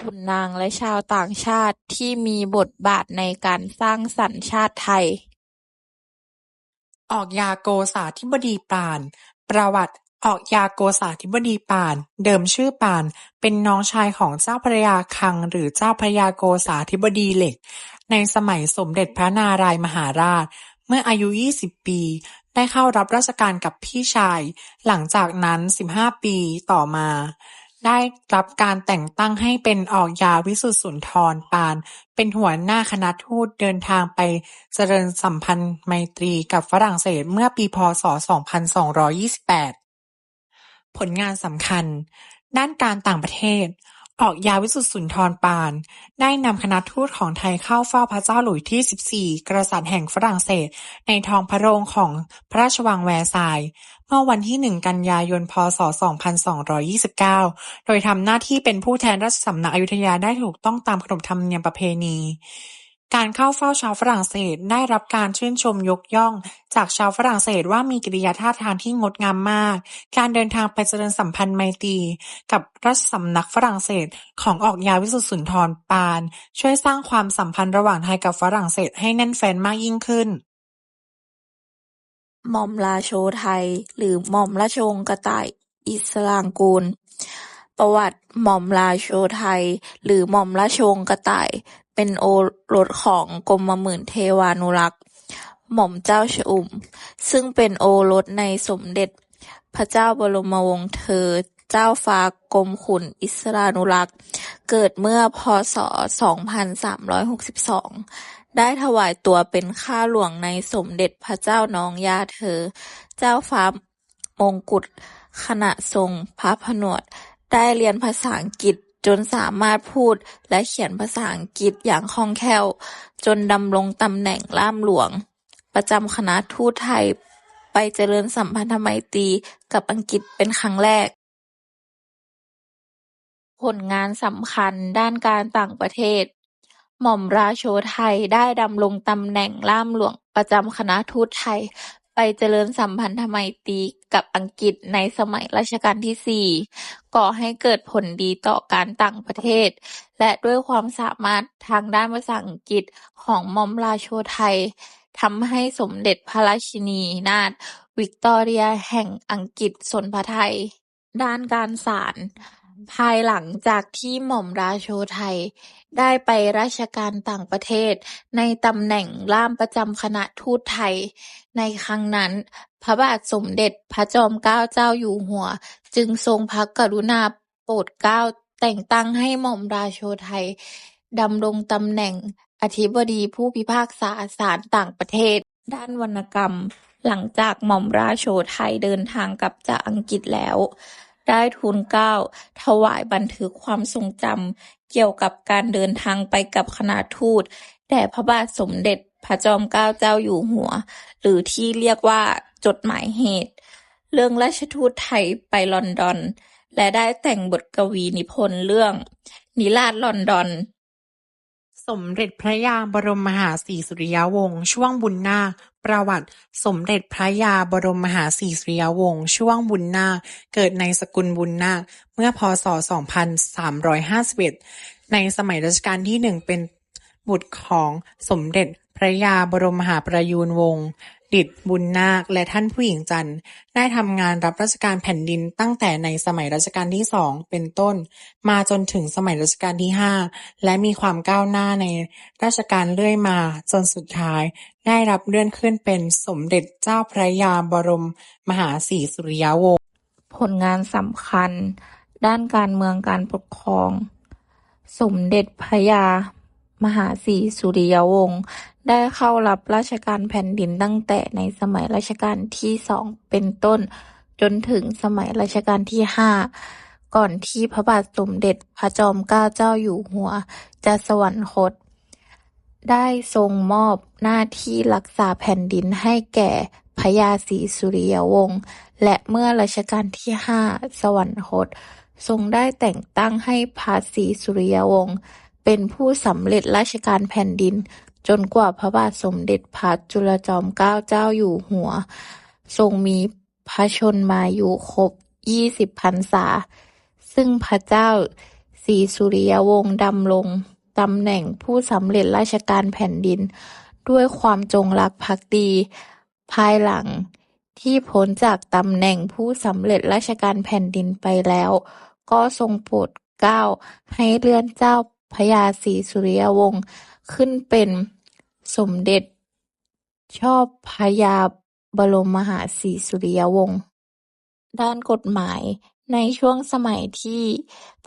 ขุนนางและชาวต่างชาติที่มีบทบาทในการสร้างสัญชาติไทย ออกยาโกษาธิบดีปาน ประวัติออกยาโกษาธิบดีปาน เดิมชื่อปาน เป็นน้องชายของเจ้าพระยาคัง หรือเจ้าพระยาโกษาธิบดีเหล็ก ในสมัยสมเด็จพระนารายมหาราช เมื่ออายุ 20 ปี ได้เข้ารับราชการกับพี่ชาย หลังจากนั้น 15 ปีต่อมา ได้รับการแต่งตั้งให้เป็นออกยาวิสุทธิสุนทรปาน เป็นหัวหน้าคณะทูตเดินทางไปเจริญสัมพันธไมตรีกับฝรั่งเศสเมื่อปีพ.ศ.2228 ผลงานสำคัญ ด้านการต่างประเทศ ออกยาวิสุทธิสุนทรปาน ได้นำคณะทูตของไทยเข้าเฝ้าพระเจ้าหลุยส์ที่ 14 กษัตริย์แห่งฝรั่งเศส ในท้องพระโรงของพระราชวังแวร์ซายน์เมื่อวันที่ 1 กันยายน พ.ศ.2229 โดยทำหน้าที่เป็นผู้แทนราชสำนักอยุธยาได้ถูกต้องตามขนบธรรมเนียมประเพณี การเข้าเฝ้าชาวฝรั่งเศสได้รับการชื่นชมยกย่องจากชาวฝรั่งเศสว่ามีกิริยาท่าทางที่งดงามมาก การเดินทางไปเจริญสัมพันธ์ไมตรีกับราชสำนักฝรั่งเศสของออกยาวิสุทธิสุนทรปาน ช่วยสร้างความสัมพันธ์ระหว่างไทยกับฝรั่งเศสให้แน่นแฟ้นมากยิ่งขึ้นหม่อมราโชไทย หรือหม่อมราชวงศ์กระต่าย อิสรางกูร ประวัติหม่อมราโชไทย หรือหม่อมราชวงศ์กระต่าย เป็นโอรสของกรมหมื่นเทวานุรักษ์ หม่อมเจ้าชอุ่ม ซึ่งเป็นโอรสในสมเด็จ พระเจ้าบรมวงศ์เธอ เจ้าฟ้ากรมขุนอิสรานุรักษ์ เกิดเมื่อพ.ศ.2362 ได้ถวายตัวเป็นข้าหลวงในสมเด็จพระเจ้าน้องยาเธอ เจ้าฟ้ามงกุฎขณะทรงพระผนวด ได้เรียนภาษาอังกฤษจนสามารถพูดและเขียนภาษาอังกฤษอย่างคล่องแคล่ว จนดำรงตำแหน่งล่ามหลวง ประจำคณะทูตไทย ไปเจริญสัมพันธไมตรีกับอังกฤษเป็นครั้งแรก ผลงานสำคัญด้านการต่างประเทศ หม่อมราโชไทยได้ดำรงตำแหน่งล่ามหลวงประจำคณะทูตไทย ไปเจริญสัมพันธไมตรีกับอังกฤษในสมัยรัชกาลที่4ก่อให้เกิดผลดีต่อการต่างประเทศ และด้วยความสามารถทางด้านภาษาอังกฤษของหม่อมราโชไทยทำให้สมเด็จพระราชินีนาถวิกตอเรียแห่งอังกฤษสนพระทัยด้านการศาล ภายหลังจากที่หม่อมราโชไทยได้ไปราชการต่างประเทศในตำแหน่งล่ามประจำคณะทูตไทย ในครั้งนั้น พระบาทสมเด็จพระจอมเกล้าเจ้าอยู่หัว จึงทรงพระกรุณาโปรดเกล้าแต่งตั้งให้หม่อมราโชไทยดำรงตำแหน่งอธิบดีผู้พิพากษาศาลต่างประเทศ ด้านวรรณกรรม หลังจากหม่อมราโชไทยเดินทางกลับจากอังกฤษแล้ว ได้ทูลเกล้าถวายบันทึกความทรงจำเกี่ยวกับการเดินทางไปกับคณะทูตแด่พระบาทสมเด็จพระจอมเกล้าเจ้าอยู่หัว หรือที่เรียกว่าจดหมายเหตุ เรื่องราชทูตไทยไปลอนดอน และได้แต่งบทกวีนิพนธ์เรื่อง นิราศลอนดอน สมเด็จพระยาบรมมหาศรีสุริยวงศ์ช่วงบุญนาค ประวัติ สมเด็จพระยาบรมมหาศรีสุริยวงศ์ ช่วง บุญนาค เกิดในสกุลบุญนาค เมื่อ พ.ศ.2351 ในสมัยรัชกาลที่หนึ่ง เป็นบุตรของสมเด็จพระยาบรมมหาประยูรวงศ์ ดิษฐบุญนาค และท่านผู้หญิงจันทร์ ได้ทำงานรับราชการแผ่นดินตั้งแต่ในสมัยรัชกาลที่สองเป็นต้น มาจนถึงสมัยรัชกาลที่ห้าและมีความก้าวหน้าในราชการเรื่อยมาจนสุดท้าย ได้รับเลื่อนขึ้นเป็นสมเด็จเจ้าพระยาบรม มหาศรีสุริยวงศ์ผลงานสำคัญ ด้านการเมืองการปกครอง สมเด็จพระยามหาศรีสุริยวงศ์ ได้เข้ารับราชการแผ่นดินตั้งแต่ในสมัยรัชกาลที่สองเป็นต้น จนถึงสมัยรัชกาลที่ห้าก่อนที่พระบาทสมเด็จพระจอมเกล้าเจ้าอยู่หัว จะสวรรคต ได้ทรงมอบหน้าที่รักษาแผ่นดินให้แก่พระยาศรีสุริยวงศ์และเมื่อรัชกาลที่ห้าสวรรคต ทรงได้แต่งตั้งให้พระศรีสุริยวงศ์เป็นผู้สำเร็จราชการแผ่นดิน จนกว่าพระบาทสมเด็จพระจุลจอมเกล้าเจ้าอยู่หัว ทรงมีพระชนมายุครบ20พรรษา ซึ่งพระเจ้าศรีสุริยวงศ์ดำรงตำแหน่งผู้สำเร็จราชการแผ่นดิน ด้วยความจงรักภักดี ภายหลังที่พ้นจากตำแหน่งผู้สำเร็จราชการแผ่นดินไปแล้ว ก็ทรงโปรดเกล้าให้เลื่อนเจ้าพระยาศรีสุริยวงศ์ ขึ้นเป็นสมเด็จช่อพระยาบรมมหาศรีสุริยวงศ์ ด้านกฎหมาย ในช่วงสมัยที่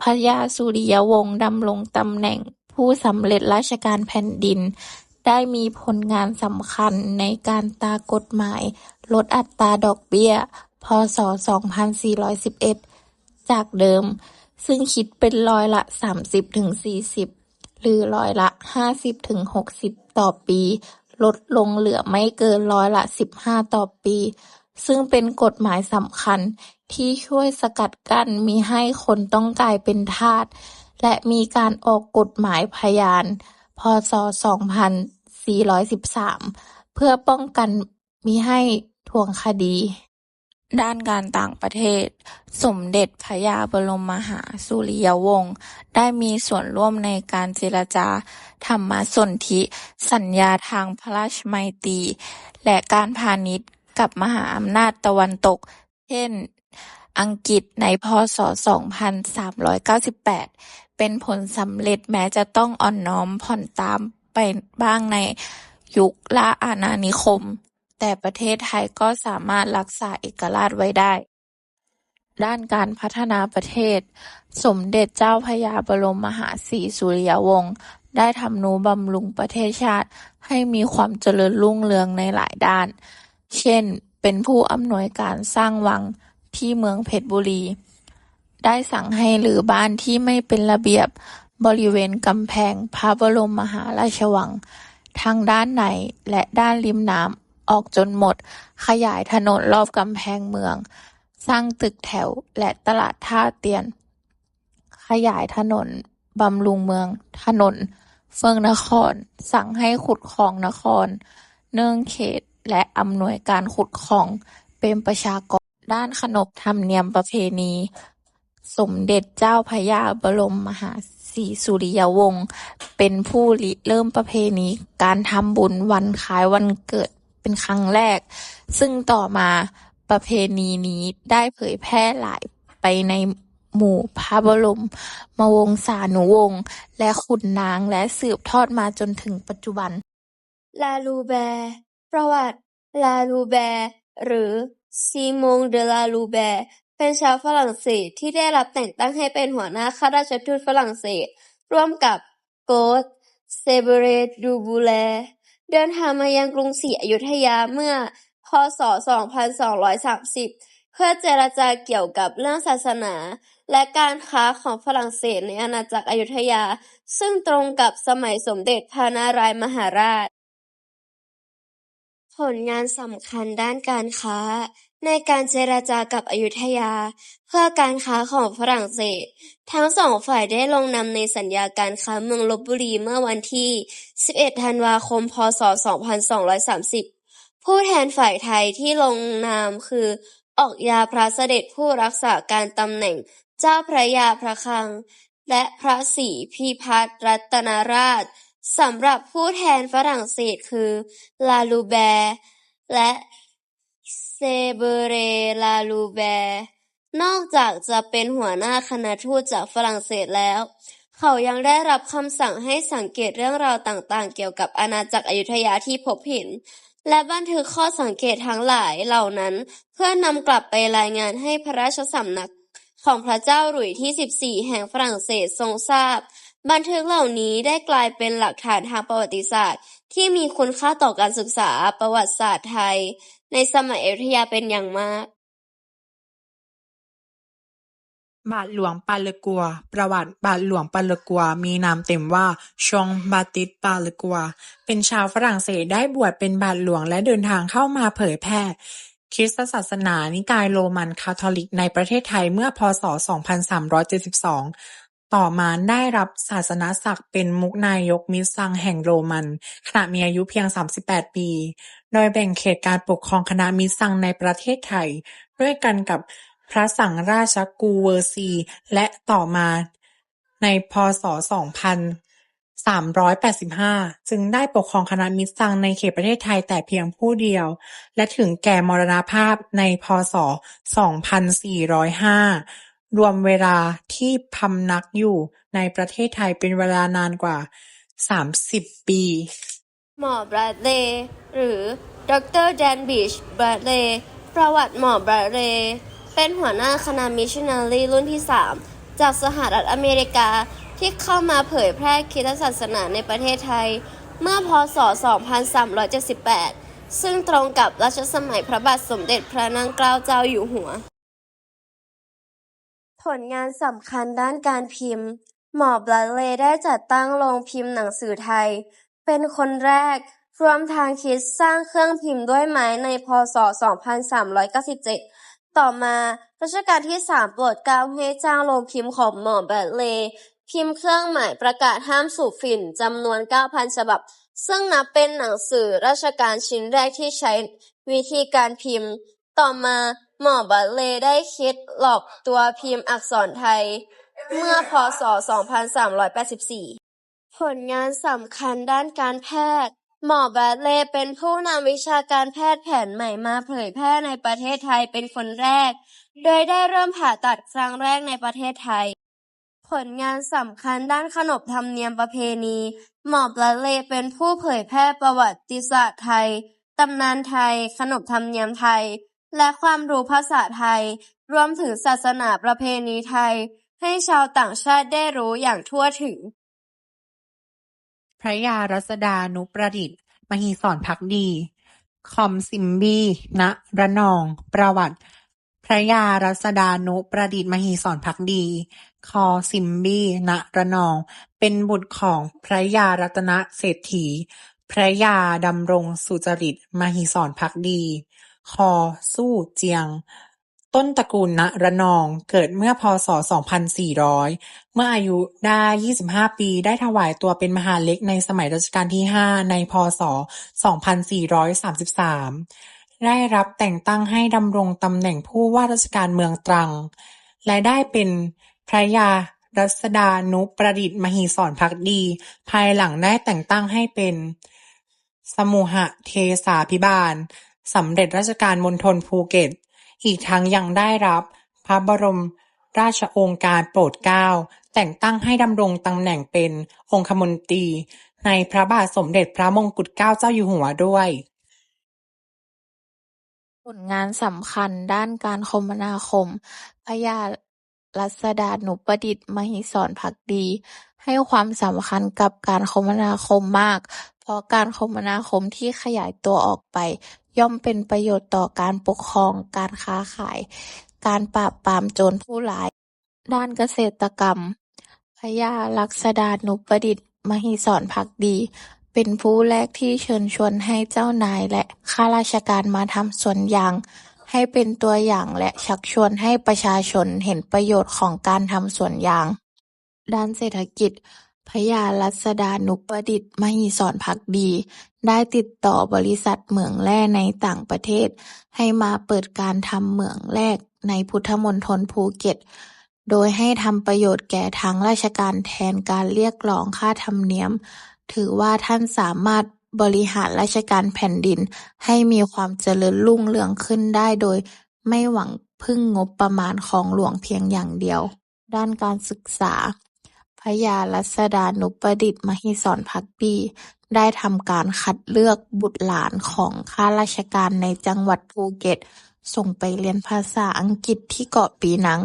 พระยาสุริยวงศ์ดำรงตำแหน่งผู้สำเร็จราชการแผ่นดิน ได้มีผลงานสำคัญในการตากฎหมาย ลดอัตราดอกเบี้ย พ.ศ.2411 จากเดิม ซึ่งคิดเป็นร้อยละ 30-40 หรือร้อยละ 50-60 ต่อปี ลดลงเหลือไม่เกินร้อยละ 15 ต่อปี ซึ่งเป็นกฎหมายสำคัญที่ช่วยสกัดกั้นมิให้คนต้องกลายเป็นทาส และมีการออกกฎหมายพยาน พ.ศ.2413 เพื่อป้องกันมิให้ทวงคดี ด้านการต่างประเทศ สมเด็จพระยาบรมมหาสุริยวงศ์ได้มีส่วนร่วมในการเจรจาธรรมสนธิ สัญญาทางพระราชไมตรีและการพาณิชย์กับมหาอำนาจตะวันตก เช่น อังกฤษในพ.ศ.2398 เป็นผลสำเร็จแม้จะต้องอ่อนน้อมผ่อนตามไปบ้างในยุคล่าอาณานิคม แต่ประเทศไทยก็สามารถรักษาเอกราชไว้ได้ ด้านการพัฒนาประเทศ สมเด็จเจ้าพระยาบรมมหาศรีสุริยวงศ์ได้ทำนุบำรุงประเทศชาติ ให้มีความเจริญรุ่งเรืองในหลายด้าน เช่น เป็นผู้อำนวยการสร้างวังที่เมืองเพชรบุรี ได้สั่งให้หรือบ้านที่ไม่เป็นระเบียบบริเวณกำแพงพระบรมมหาราชวังทั้งด้านในและด้านริมน้ำ ออกจนหมด ขยายถนนรอบกำแพงเมือง สร้างตึกแถวและตลาดท่าเตียน ขยายถนนบำรุงเมือง ถนน เฟื่องนคร สั่งให้ขุดคลองนคร เนื่องเขตและอำนวยการขุดคลอง เป็นประชากรด้านขนบธรรมเนียมประเพณี สมเด็จเจ้าพระยาบรมมหาศรีสุริยวงศ์เป็นผู้ริเริ่มประเพณีการทำบุญวันคล้ายวันเกิด เป็นครั้งแรก ซึ่งต่อมาประเพณีนี้ได้เผยแพร่หลายไปในหมู่พระบรมมวงศานุวงศ์และขุนนางและสืบทอดมาจนถึงปัจจุบัน ลาลูแบร์ประวัติ ลาลูแบร์หรือซีมงเดลาลูแบร์เป็นชาวฝรั่งเศสที่ได้รับแต่งตั้งให้เป็นหัวหน้าข้าราชทูตฝรั่งเศส ร่วมกับโกธเซเบเรดูบูแล เดินทางมายังกรุงศรีอยุธยาเมื่อ พ.ศ.2230เพื่อเจรจาเกี่ยวกับเรื่องศาสนาและการค้าของฝรั่งเศสในอาณาจักรอยุธยา ซึ่งตรงกับสมัยสมเด็จพระนารายมหาราช ผลงานสำคัญด้านการค้า ในการเจรจากับอยุธยา เพื่อการค้าของฝรั่งเศส ทั้งสองฝ่ายได้ลงนามในสัญญาการค้าเมืองลพบุรีเมื่อวันที่ 11 ธันวาคม พ.ศ.2230 ผู้แทนฝ่ายไทยที่ลงนามคือ ออกยาพระเสด็จผู้รักษาการตำแหน่ง เจ้าพระยาพระคลัง และพระศรีพิพัฒน์รัตนราชสำหรับผู้แทนฝรั่งเศสคือ ลาลูแบร์ และ เซเบเร ลาลูแบร์ นอกจากจะเป็นหัวหน้าคณะทูตจากฝรั่งเศสแล้ว เขายังได้รับคำสั่งให้สังเกตเรื่องราวต่างๆ เกี่ยวกับอาณาจักรอยุธยาที่พบเห็น และบันทึกข้อสังเกตทั้งหลายเหล่านั้น เพื่อนำกลับไปรายงานให้พระราชสำนักของพระเจ้าหลุยส์ที่ 14 แห่งฝรั่งเศสทรงทราบ บันทึกเหล่านี้ได้กลายเป็นหลักฐานทางประวัติศาสตร์ ที่มีคุณค่าต่อการศึกษาประวัติศาสตร์ไทย ในสมัยอยุธยาเป็นอย่างมาก บาทหลวงปาเลกัว ประวัติบาทหลวงปาเลกัว มีนามเต็มว่าชองบาติสปาเลกัว เป็นชาวฝรั่งเศสได้บวชเป็นบาทหลวงและเดินทางเข้ามาเผยแพร่คริสตศาสนานิกายโรมันคาทอลิกในประเทศไทยเมื่อพ.ศ.2372 ต่อมาได้รับศาสนศักดิ์เป็นมุขนายกมิสซังแห่งโรมัน ขณะมีอายุเพียง 38 ปี โดยแบ่งเขตการปกครองคณะมิสซังในประเทศไทย ด้วยกันกับพระสังราชกูเวอร์ซี และต่อมาในพ.ศ.2385 จึงได้ปกครองคณะมิตรซังในเขตประเทศไทยแต่เพียงผู้เดียว และถึงแก่มรณภาพในพ.ศ.2405 รวมเวลาที่พำนักอยู่ในประเทศไทยเป็นเวลานานกว่า30ปี หมอแบรดเลย์หรือดร.แดนบิชแบรดเลย์ประวัติหมอแบรดเลย์เป็นหัวหน้าคณะมิชชันนารีรุ่นที่ 3 จากสหรัฐอเมริกาที่เข้ามาเผยแพร่คริสตศาสนาในประเทศไทย เมื่อพศ 2378 ซึ่งตรงกับรัชสมัยพระบาทสมเด็จพระนางเกล้าเจ้าอยู่หัว ผลงานสำคัญด้านการพิมพ์ หมอ บรดเลย์ ได้จัดตั้งโรงพิมพ์หนังสือไทย เป็นคนแรก รวมทางคิดสร้างเครื่องพิมพ์ด้วยไม้ใน พ.ศ.2397 ต่อมา รัชกาลที่ 3 โปรดเกล้าให้จ้างโรงพิมพ์ของหมอ บรดเลย์ พิมพ์เครื่องหมายประกาศห้ามสูบฝิ่นจำนวน 9,000 ฉบับ ซึ่งนับเป็นหนังสือราชการชิ้นแรกที่ใช้วิธีการพิมพ์ ต่อมา หมอบรดเลย์ได้คิดหลอกตัวพิมพ์อักษรไทย เมื่อพ.ศ.2384 ผลงานสำคัญด้านการแพทย์ หมอบรดเลย์เป็นผู้นำวิชาการแพทย์แผนใหม่มาเผยแพร่ในประเทศไทยเป็นคนแรก โดยได้เริ่มผ่าตัดครั้งแรกในประเทศไทย ผลงานสำคัญด้านขนบธรรมเนียมประเพณี หมอบรดเลย์เป็นผู้เผยแพร่ประวัติศาสตร์ไทยตำนานไทย ขนบธรรมเนียมไทย และความรู้ภาษาไทย รวมถึงศาสนาประเพณีไทย ให้ชาวต่างชาติได้รู้อย่างทั่วถึง พระยารัศดานุประดิษฐ์ มหิศรภักดี คอมซิมบีณระนอง ประวัติ พระยารัศดานุประดิษฐ์มหิศรภักดี คอซิมบีณระนอง เป็นบุตรของพระยารัตนเศรษฐี พระยาดำรงสุจริต มหิศรภักดี คอ สู้ เจียง ต้นตระกูล ณ ระนอง เกิดเมื่อ พ.ศ.2400เมื่ออายุได้25ปี ได้ถวายตัวเป็นมหาเล็กในสมัยรัชกาลที่5ใน พ.ศ.2433ได้รับแต่งตั้งให้ดำรงตำแหน่งผู้ว่าราชการเมืองตรัง และได้เป็นพระยารัศดานุประดิษฐ์มหิศรภักดี ภายหลังได้แต่งตั้งให้เป็นสมุหเทศาภิบาล สำเร็จราชการมณฑลภูเก็ต อีกทั้งยังได้รับพระบรมราชโองการโปรดเกล้าแต่งตั้งให้ดำรงตำแหน่งเป็นองคมนตรีในพระบาทสมเด็จพระมงกุฎเกล้าเจ้าอยู่หัวด้วย ผลงานสำคัญด้านการคมนาคม พยารัศดาหนุประดิษฐ์มหิศรภักดี ให้ความสำคัญกับการคมนาคมมาก เพราะการคมนาคมที่ขยายตัวออกไป ย่อมเป็นประโยชน์ต่อการปกครอง การค้าขาย การปราบปรามโจรผู้ร้าย ด้านเกษตรกรรม พระยารัศดานุประดิษฐ์มหิศรภักดี เป็นผู้แรกที่เชิญชวนให้เจ้านายและข้าราชการมาทำสวนยาง ให้เป็นตัวอย่างและชักชวนให้ประชาชนเห็นประโยชน์ของการทำสวนยาง ด้านเศรษฐกิจ พระยารัศดานุประดิษฐ์ มหิศรภักดี ได้ติดต่อบริษัทเหมืองแร่ในต่างประเทศ ให้มาเปิดการทำเหมืองแร่ในพุทธมณฑลภูเก็ต โดยให้ทำประโยชน์แก่ทางราชการแทนการเรียกร้องค่าธรรมเนียม ถือว่าท่านสามารถบริหารราชการแผ่นดิน ให้มีความเจริญรุ่งเรืองขึ้นได้โดย ไม่หวังพึ่งงบประมาณของหลวงเพียงอย่างเดียว ด้านการศึกษา พระยารัศดานุประดิษฐ์มหิศรภักดี ได้ทำการคัดเลือกบุตรหลานของข้าราชการในจังหวัดภูเก็ต ส่งไปเรียนภาษาอังกฤษที่เกาะปีนัง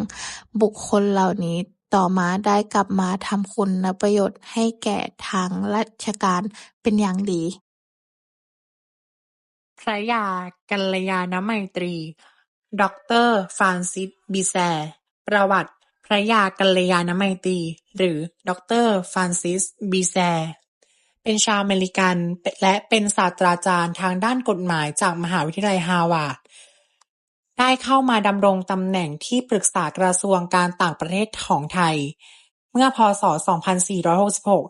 บุคคลเหล่านี้ต่อมาได้กลับมาทำคุณประโยชน์ให้แก่ทางราชการเป็นอย่างดี พระยากัลยาณไมตรีด็อกเตอร์ฟรานซิส บิแซร์ประวัติ พระยากัลยาณไมตรี หรือด็อกเตอร์ฟรานซิสบิแซร์เป็นชาวอเมริกัน และเป็นศาสตราจารย์ทางด้านกฎหมายจากมหาวิทยาลัยฮาวาด ได้เข้ามาดำรงตำแหน่งที่ปรึกษากระทรวงการต่างประเทศของไทย เมื่อพ.ศ.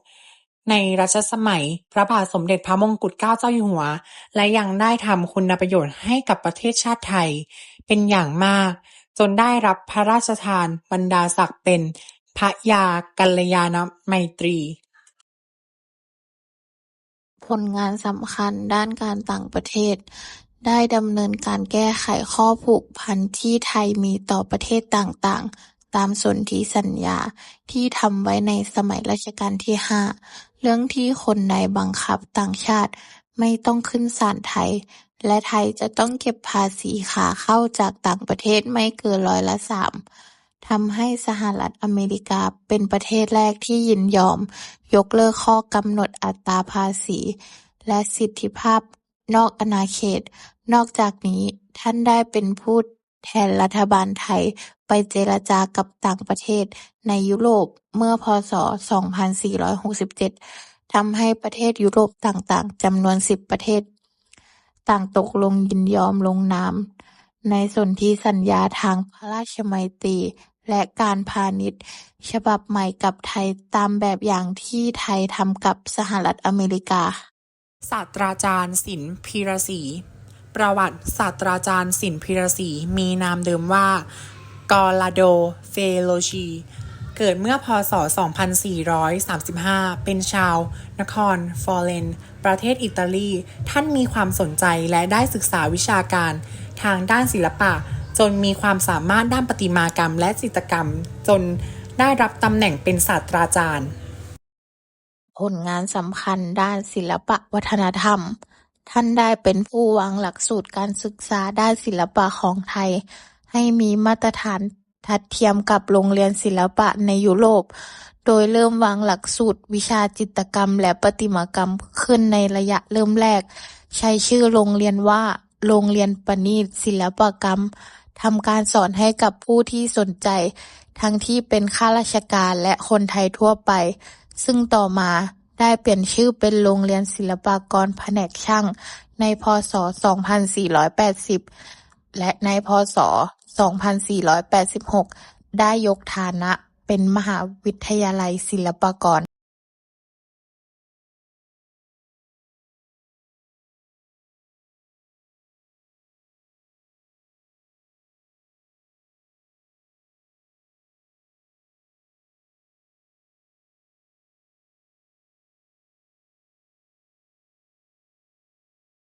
2466 ในรัชสมัยพระบาทสมเด็จพระมงกุฎเกล้าเจ้าอยู่หัว และยังได้ทำคุณประโยชน์ให้กับประเทศชาติไทย เป็นอย่างมาก จนได้รับพระราชทานบรรดาศักดิ์เป็นพระยากัลยาณไมตรีผลงานสำคัญด้านการต่างประเทศ ได้ดำเนินการแก้ไขข้อผูกพันที่ไทยมีต่อประเทศต่างๆ ตามสนธิสัญญาที่ทำไว้ในสมัยรัชกาลที่ 5 เรื่องที่คนในบังคับต่างชาติไม่ต้องขึ้นศาลไทย และไทยจะต้องเก็บภาษีขาเข้าจากต่างประเทศไม่เกินร้อยละสาม ทำให้สหรัฐอเมริกาเป็นประเทศแรกที่ยินยอมยกเลิกข้อกำหนดอัตราภาษี และสิทธิภาพนอกอาณาเขต นอกจากนี้ท่านได้เป็นผู้แทนรัฐบาลไทยไปเจรจากับต่างประเทศในยุโรปเมื่อพ.ศ.2467 ทำให้ประเทศยุโรปต่างๆจำนวน 10 ประเทศ ต่างตกลงยินยอมลงนามในสนธิสัญญาทางพระราชไมตรีและการพาณิชย์ฉบับใหม่กับไทยตามแบบอย่างที่ไทยทำกับสหรัฐอเมริกา ศาสตราจารย์ศิลป์พีระศรีประวัติศาสตราจารย์ศิลป์พีระศรีมีนามเดิมว่ากอลาโดเฟโลชี เกิดเมื่อพ.ศ.2435 เป็นชาว นครฟลอเรน ประเทศอิตาลี ท่านมีความสนใจและได้ศึกษาวิชาการ ทางด้านศิลปะ จนมีความสามารถด้านประติมากรรมและจิตรกรรม จนได้รับตำแหน่งเป็นศาสตราจารย์ ผลงานสำคัญด้านศิลปวัฒนธรรม ท่านได้เป็นผู้วางหลักสูตรการศึกษาด้านศิลปะของไทย ให้มีมาตรฐาน ทัดเทียมกับโรงเรียนศิลปะในยุโรป โดยเริ่มวางหลักสูตรวิชาจิตรกรรมและประติมากรรมขึ้นในระยะเริ่มแรก ใช้ชื่อโรงเรียนว่า โรงเรียนประณีตศิลปกรรมทำการสอนให้กับผู้ที่สนใจ ทั้งที่เป็นข้าราชการและคนไทยทั่วไป ซึ่งต่อมาได้เปลี่ยนชื่อเป็นโรงเรียนศิลปากรแผนกช่าง ในพ.ศ.2480 และในพ.ศ.2486 ได้ยกฐานะเป็นมหาวิทยาลัยศิลปากร